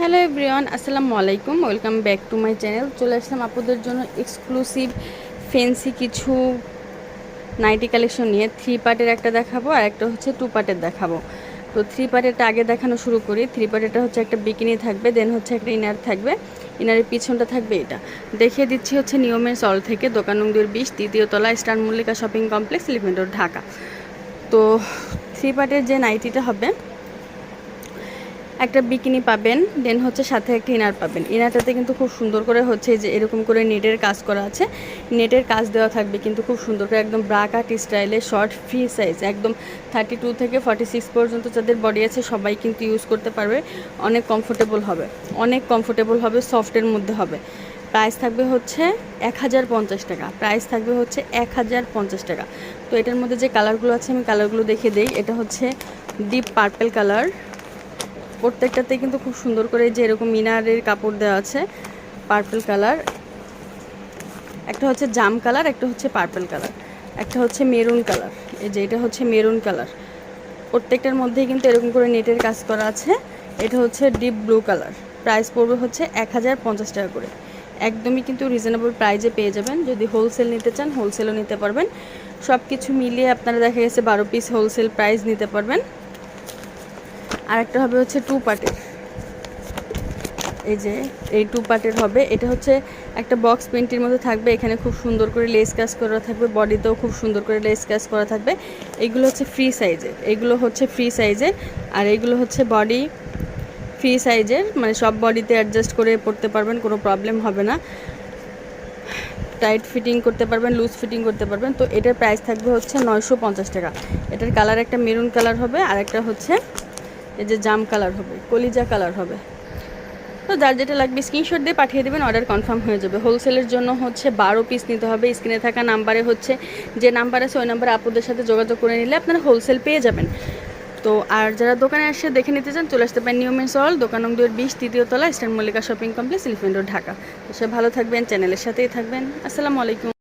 Hello everyone, আসসালামু আলাইকুম। Welcome back to my channel. চলে আসলাম আপুদের জন্য এক্সক্লুসিভ ফেন্সি কিছু নাইটি কালেকশন নিয়ে। থ্রি পার্টের একটা দেখাবো আর একটা হচ্ছে টু পার্টের দেখাবো। তো থ্রি পার্টেরটা আগে দেখানো শুরু করি। থ্রি পার্টেরটা হচ্ছে একটা বিকিনি থাকবে, দেন হচ্ছে একটা ইনার থাকবে। ইনারের পিছনটা থাকবে এটা। দেখিয়ে দিচ্ছি হচ্ছে নিয়মের সল থেকে, দোকান নং দুই বিশ তৃতীয় তলা, star Mallika shopping complex Elephant Road, Dhaka. তো থ্রি পার্টের যে নাইটিটা হবে একটা বিকিনি পাবেন, দেন হচ্ছে সাথে একটা ইনার পাবেন। ইনারটাতে কিন্তু খুব সুন্দর করে হচ্ছে যে এরকম করে নেটের কাজ করা আছে। নেটের কাজ দেওয়া থাকবে কিন্তু খুব সুন্দর করে একদম ব্রা কাট স্টাইলে শর্ট ফ্রি সাইজ একদম থার্টি টু থেকে ফর্টি সিক্স পর্যন্ত যাদের বডি আছে সবাই কিন্তু ইউজ করতে পারবে। অনেক কমফোর্টেবল হবে। অনেক কমফোর্টেবল হবে সফটের মধ্যে হবে। প্রাইস থাকবে হচ্ছে এক হাজার পঞ্চাশ টাকা। প্রাইস থাকবে হচ্ছে এক হাজার পঞ্চাশ টাকা। তো এটার মধ্যে যে কালারগুলো আছে, আমি কালারগুলো দেখে দিই। এটা হচ্ছে ডিপ পার্পেল কালার প্রত্যেকটাতে কিন্তু খুব সুন্দর করে যে এরকম মিনারের কাপড় দেওয়া আছে পার্পল কালার একটা হচ্ছে জাম কালার একটা হচ্ছে পার্পল কালার একটা হচ্ছে মেরুন কালার এই যে এটা হচ্ছে মেরুন কালার প্রত্যেকটার মধ্যেই কিন্তু এরকম করে নেটের কাজ করা আছে। এটা হচ্ছে ডিপ ব্লু কালার প্রাইস পড়বে হচ্ছে এক হাজার পঞ্চাশ টাকা করে। একদমই কিন্তু রিজনেবল প্রাইজে পেয়ে যাবেন। যদি হোলসেল নিতে চান হোলসেলও নিতে পারবেন। সব কিছু মিলিয়ে আপনারা দেখা গেছে বারো পিস হোলসেল প্রাইস নিতে পারবেন। আর একটা হবে হচ্ছে টু পার্টের এই যে, এই টু পার্টের হবে। এটা হচ্ছে একটা বক্স প্রিন্টের মধ্যে থাকবে। এখানে খুব সুন্দর করে লেস কাজ করা থাকবে। বডিতেও খুব সুন্দর করে লেস কাজ করা থাকবে। এইগুলো হচ্ছে ফ্রি সাইজের এগুলো হচ্ছে ফ্রি সাইজের আর এইগুলো হচ্ছে বডি ফ্রি সাইজের মানে সব বডিতে অ্যাডজাস্ট করে পড়তে পারবেন, কোনো প্রবলেম হবে না। টাইট ফিটিং করতে পারবেন লুজ ফিটিং করতে পারবেন। তো এটার প্রাইস থাকবে হচ্ছে নয়শো পঞ্চাশ টাকা। এটার কালার একটা মেরুন কালার হবে। আর একটা হচ্ছে এই যে জাম কালার হবে, কলিজা কালার হবে। তো যার যেটা লাগবে স্ক্রিনশট দিয়ে পাঠিয়ে দেবেন অর্ডার কনফার্ম হয়ে যাবে। হোলসেলের জন্য হচ্ছে বারো পিস নিতে হবে স্ক্রিনে থাকা নাম্বারে হচ্ছে, যে নাম্বার আছে ওই নাম্বারে আপুদের সাথে যোগাযোগ করে নিলে আপনারা হোলসেল পেয়ে যাবেন। তো আর যারা দোকানে আসে, দেখে নিতে চান, চলে আসতে পারেন নিয়মের সল দোকান নং দুয়ের বিশ, তৃতীয় তলা, Eastern Mallika shopping complex Elephant Road Dhaka. তো সে ভালো থাকবেন চ্যানেলের সাথেই থাকবেন। আসসালামু আলাইকুম।